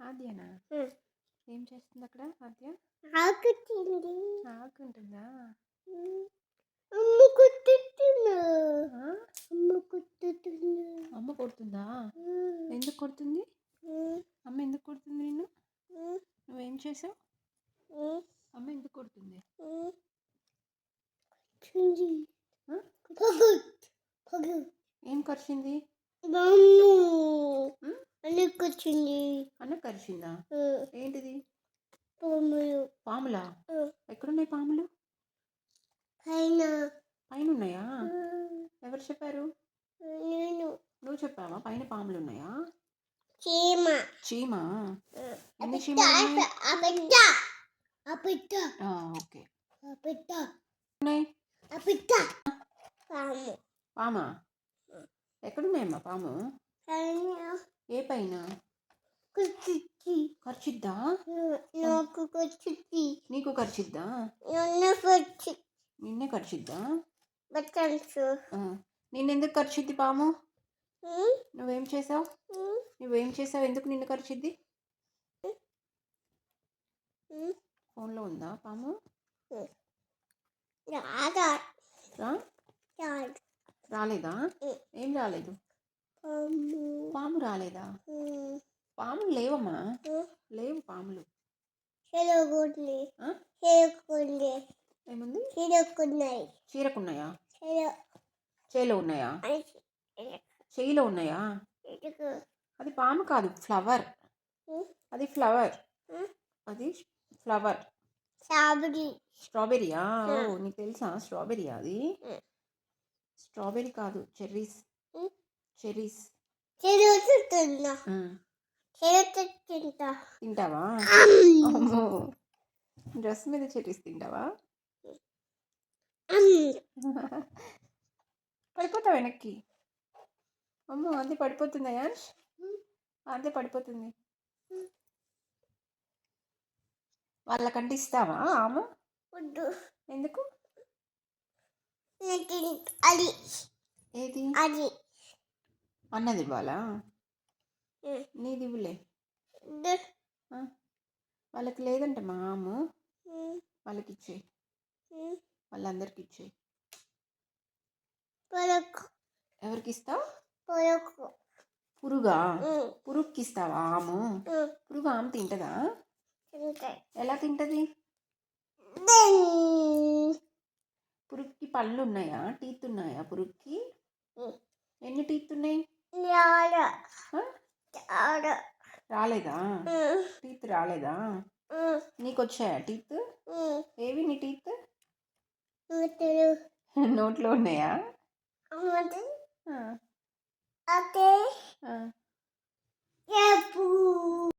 ఆద్యనా? ఏం చేస్తుంది అక్కడ ఆద్య? ఆకుతుంది ఆకుంటుందా? అమ్మ కుట్టుతున్నా? అమ్మ కుట్టుతున్నా అమ్మ కొడుతుందా? ఎందుకు కొడుతుంది? అమ్మ ఎందుకు కొడుతుంది నిన్ను? నువ్వేం చేసావు? అమ్మ ఎందుకు కొడుతుంది? ఏం కరిచింది మమ్ము ఉమ్? అని కూర్చుంది? అన్న కరిచిందా ఏంటిది? పొమ్మలు పాములా? ఎక్కడున్నాయి పాములు? పైన. పైన ఉన్నాయా ఎవరు చెప్పారు? నేను. నువ్వు చెప్పావా? పైన పాములు ఉన్నాయా చీమ? చీమ ఎన్ని చీమలు అబిట్ట ఆ, ఓకే. అబిట్ట ఉన్నాయి అబిట్ట పాము. పామా? ఎక్కడున్నాయమ్మా పాము? ఏ పైన? ఖర్చిద్దా? నాకు కూర్చుంది నీకు ఖర్చిద్దా? నన్ను ఖర్చిద్దా? బట్టన్స్ ఆ, నిన్నెందుకు ఖర్చిద్ది పాము? నువ్వేం చేసావు? నువ్వేం చేసావు? ఎందుకు నిన్ను ఖర్చిద్ది? ఫోన్లో ఉందా పాము? రాలేదా. ఏం రాలేదు? పాము పాము రాలేదా? పాములు లేవమ్మా. లేవు పాములు. ఏముంది? చెరుకున్నాయి చీరకున్నాయా? చెరు. చేలో ఉన్నాయా? చేయిలో ఉన్నాయా? అది పాము కాదు ఫ్లవర్. అది ఫ్లవర్. అది ఫ్లవర్. ఓ ఆ. నీకు తెలుసా? స్ట్రాబెరీయా అది. స్ట్రాబెరీ కాదు చెర్రీస్. చెరుకుతున్నా చెరుకుతుంటా తింటావా? అమ్మో. డ్రెస్ మీద చెర్రీస్ తింటావా? పడిపోతావు వెనక్కి? అమ్మో అది పడిపోతుందా యాష్ అదే పడిపోతుంది. వాళ్ళకంటే ఇస్తావా ఆమె? ఎందుకు? అది. ఏది? అది. అన్నది ఇవ్వాలా. నీది ఇవ్వలే? వాళ్ళకి లేదంటే మా ఆము ఉం. వాళ్ళకి ఇచ్చే. వాళ్ళందరికి ఇచ్చే పొరకు. ఎవరికి ఇస్తావు పురుగా. పురుగుకి ఇస్తావా ఆము. పురుగు ఆమె తింటదా? ఎలా తింటది. పురుగుకి పళ్ళు ఉన్నాయా టీత్ ఉన్నాయా పురుగుకి. ఎన్ని టీత్ ఉన్నాయి రాలేదా? టీత్ రాలేదా? నీకు వచ్చాయా టీత్? ఏవి నీ టీత్? నోట్లో ఉన్నాయా? అదే.